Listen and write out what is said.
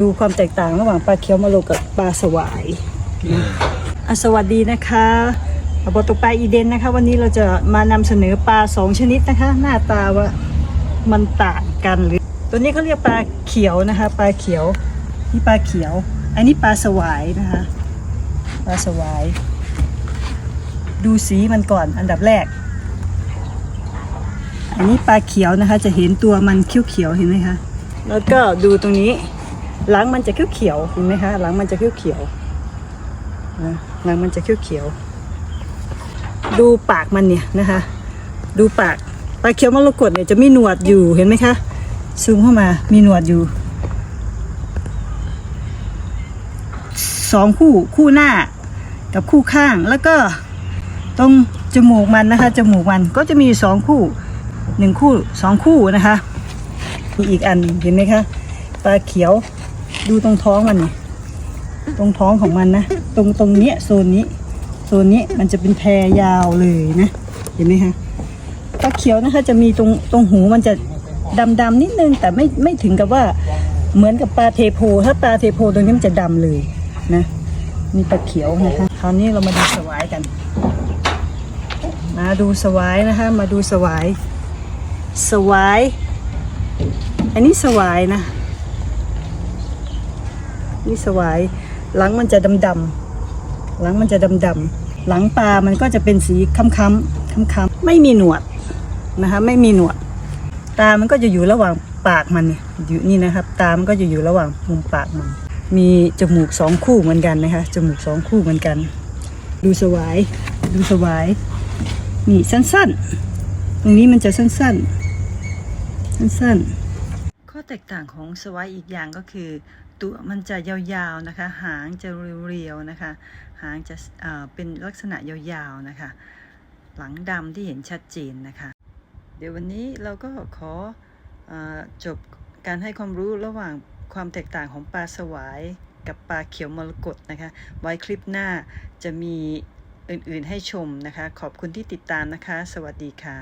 ดูความแตกต่างระหว่างปลาเขียวมะโลกับปลาสวายอะสวัสดีนะคะบอตกปลาอีเดนนะคะ วันนี้เราจะมานำเสนอปลาสองชนิดนะคะ หน้าตาว่ามันต่างกันหรือ ตัวนี้เขาเรียกปลาเขียวนะคะ ปลาเขียวนี่ปลาเขียว อันนี้ปลาสวายนะคะ ปลาสวาย ดูสีมันก่อนอันดับแรก อันนี้ปลาเขียวนะคะ จะเห็นตัวมันเขียวๆเห็นไหมคะแล้วก็ดูตรงนี้ หลังมันจะเขียวๆเห็นไหมคะหลังมันจะเขียวๆนะหลังมันจะเขียวๆดูปากมันเนี่ยนะคะ ดูปากปลาเขียวมรกตเนี่ยจะมีหนวดอยู่เห็นไหมคะซูมเข้ามามีหนวดอยู่สองคู่คู่หน้ากับคู่ข้างแล้วก็ตรงจมูกมันนะคะจมูกมันก็จะมีสองคู่หนึ่งคู่สองคู่นะคะมีอีกอันเห็นไหมคะปลาเขียว ดูตรงท้องมันนี่ตรงท้องของมันนะ ตรงตรงเนี้ยโซนนี้ โซนนี้มันจะเป็นแพรยาวเลยนะ เห็นไหมคะปลาเขียวนะคะจะมีตรงตรงหูมันจะดำดำๆนิดนึง แต่ไม่ไม่ถึงกับว่าเหมือนกับปลาเทโพ ถ้าปลาเทโพตรงนี้มันจะดำเลยนะนี่ปลาเขียวนะคะ คราวนี้เรามาดูสวายกัน มาดูสวายนะคะ มาดูสวาย สวาย อันนี้สวายนะ นี่สวายหลังมันจะดำดำหลังมันจะดำดำหลังปลามันก็จะเป็นสีค้ำๆค้ำๆไม่มีหนวดนะคะ ไม่มีหนวด ตามันก็จะอยู่ระหว่างปากมันเนี่ยอยู่นี่นะครับ ตามันก็จะอยู่ระหว่างมุมปากมัน มีจมูกสองคู่เหมือนกันนะคะจมูกสองคู่เหมือนกัน ดูสวายดูสวายนี่สั้นๆ ตรงนี้มันจะสั้นๆ สั้นๆ ข้อแตกต่างของสวายอีกอย่างก็คือ ตัวมันจะยาวๆนะคะ หางจะเรียวๆนะคะ หางจะเเป็นลักษณะยาวๆนะคะ หลังดำที่เห็นชัดเจนนะคะ เดี๋ยววันนี้เราก็ขอออจบการให้ความรู้ระหว่างความแตกต่างของปลาสวายกับปลาเขียวมรกตนะคะ ไว้คลิปหน้าจะมีอื่นๆให้ชมนะคะ ขอบคุณที่ติดตามนะคะ สวัสดีค่ะ